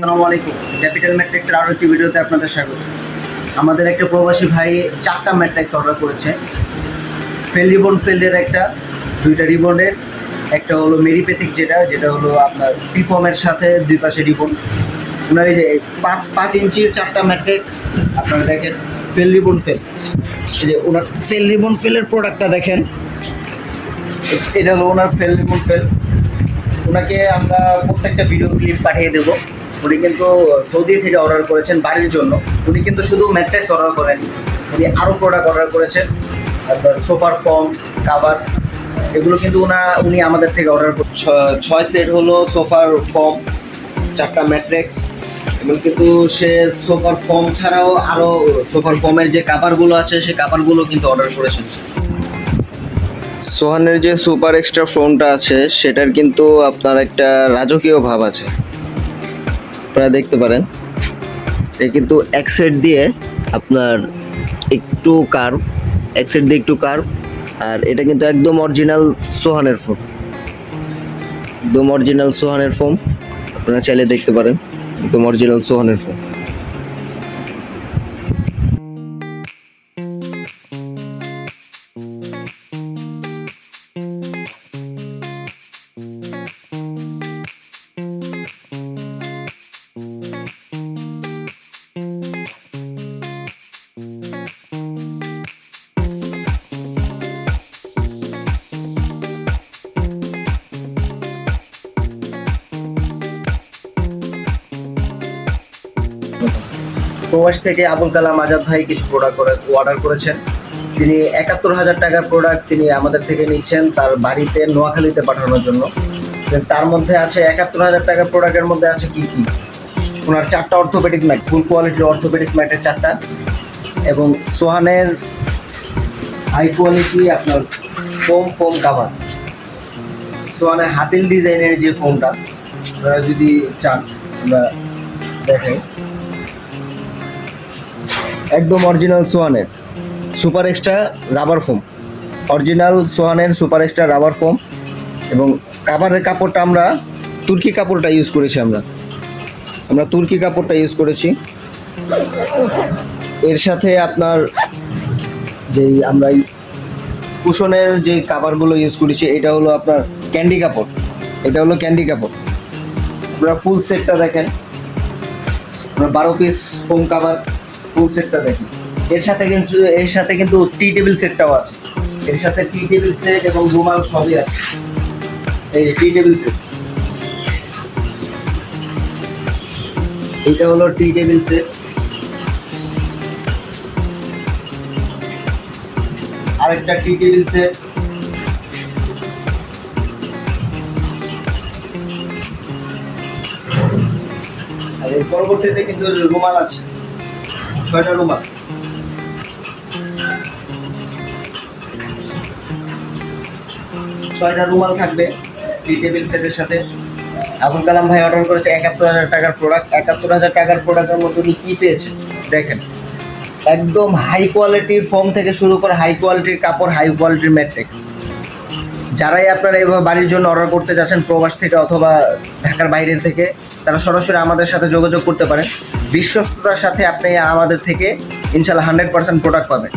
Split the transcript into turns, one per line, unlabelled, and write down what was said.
আসসালামু আলাইকুম। ক্যাপিটাল ম্যাট্রিক্সের আরও একটি ভিডিওতে আপনাদের স্বাগত। আমাদের একটা প্রবাসী ভাই চারটা ম্যাট্রিক্স অর্ডার করেছে। ফেল রিবন ফেল্ডের একটা, দুইটা রিবনের একটা হলো মেরিপেথিক যেটা যেটা হলো আপনার পিফর্মের সাথে দুই পাশে রিবন ওনার এই যে পাঁচ পাঁচ ইঞ্চির চারটা ম্যাট্রিক্স, আপনারা দেখেন ফেল রিবন ফেল এই যে ওনার ফেল রিবন ফেলের প্রোডাক্টটা দেখেন। এটা হলো ওনার ফেল রিবন ফেল ওনাকে আমরা প্রত্যেকটা ভিডিও ক্লিপ পাঠিয়ে দেবো। উনি কিন্তু সৌদি থেকে অর্ডার করেছেন বাড়ির জন্য। উনি কিন্তু শুধু ম্যাট্রেক্স অর্ডার করেনি উনি আরও প্রোডাক্ট অর্ডার করেছেন। তারপর সোফার ফর্ম কাভার এগুলো কিন্তু ওনা উনি আমাদের থেকে অর্ডার ছয় সেট হলো সোফার ফর্ম চারটা ম্যাট্রেক্স এবং কিন্তু সে সোফার ফর্ম ছাড়াও আরও সোফার ফর্মের যে কাভারগুলো আছে সেই কাভারগুলো কিন্তু অর্ডার করেছেন।
সোহানের যে সুপার এক্সট্রা ফোনটা আছে সেটার কিন্তু আপনার একটা রাজকীয় ভাব আছে। আপনারা দেখতে পারেন। এটা কিন্তু এক দিয়ে আপনার একটু কার্ভ এক দিয়ে একটু কার্ভ আর এটা কিন্তু একদম অরিজিনাল সোহানের ফোন একদম অরিজিনাল সোহানের ফোন আপনারা চাইলে দেখতে পারেন, একদম অরিজিনাল সোহানের ফোন
প্রবাস থেকে আবুল কালাম আজাদ ভাই কিছু প্রোডাক্ট অর্ডার করেছেন। তিনি একাত্তর হাজার টাকার প্রোডাক্ট তিনি আমাদের থেকে নিচ্ছেন তার বাড়িতে, নোয়াখালীতে পাঠানোর জন্য। তার মধ্যে আছে একাত্তর হাজার টাকার প্রোডাক্টের মধ্যে আছে কি কি? ওনার চারটা অর্থোপেডিক ম্যাট ফুল কোয়ালিটির অর্থোপেডিক ম্যাটের চারটা। এবং সোহানের হাই কোয়ালিটি আপনার ফোম ফোম কাভার সোহানের হাতিল ডিজাইনের যে ফোমটা আপনারা যদি চান, আমরা দেখাই। একদম original সোয়ানের super extra rubber foam original সোয়ানের super extra rubber foam এবং কাভারের কাপড়টা আমরা, তুর্কি কাপড়টা ইউজ করেছি আমরা। আমরা তুর্কি কাপড়টা ইউজ করেছি। এর সাথে আপনার যেই আমরা কুশনের যে কাভারগুলো ইউজ করেছি, এটা হলো আপনার ক্যান্ডি কাপড়। এটা হলো ক্যান্ডি কাপড়। আপনারা ফুল সেটটা দেখেন। আমরা বারো পিস ফোম কাভার ফুল সেটটা দেখি এর সাথে কিন্তু, এর সাথে কিন্তু টি টেবিল সেটটাও আছে। এর সাথে টি টেবিল সেট এবং রুমাল সবই আছে। এই টি টেবিল সেট এটা হলো টি টেবিল সেট আরেকটা টি টেবিল সেট আর এর পরবর্তীতে কিন্তু রুমাল আছে। ছয়টা রুমাল ছয়টা রুমাল থাকবে টি টেবিল সেটের সাথে। আবুল কালাম ভাই অর্ডার করেছে একাত্তর হাজার টাকার প্রোডাক্ট একাত্তর হাজার টাকার প্রোডাক্টের মধ্যে উনি কী পেয়েছে দেখেন, একদম হাই কোয়ালিটির ফোম থেকে শুরু করে হাই কোয়ালিটির কাপড় হাই কোয়ালিটির ম্যাট্রিক্স যারাই আপনারা এইভাবে বাড়ির জন্য অর্ডার করতে যাচ্ছেন প্রবাস থেকে অথবা ঢাকার বাইরের থেকে তারা সরাসরি আমাদের সাথে যোগাযোগ করতে পারেন বিশ্বস্ততার সাথে আপনি আমাদের থেকে ইনশাল্লাহ হান্ড্রেড পার্সেন্ট প্রোডাক্ট পাবেন।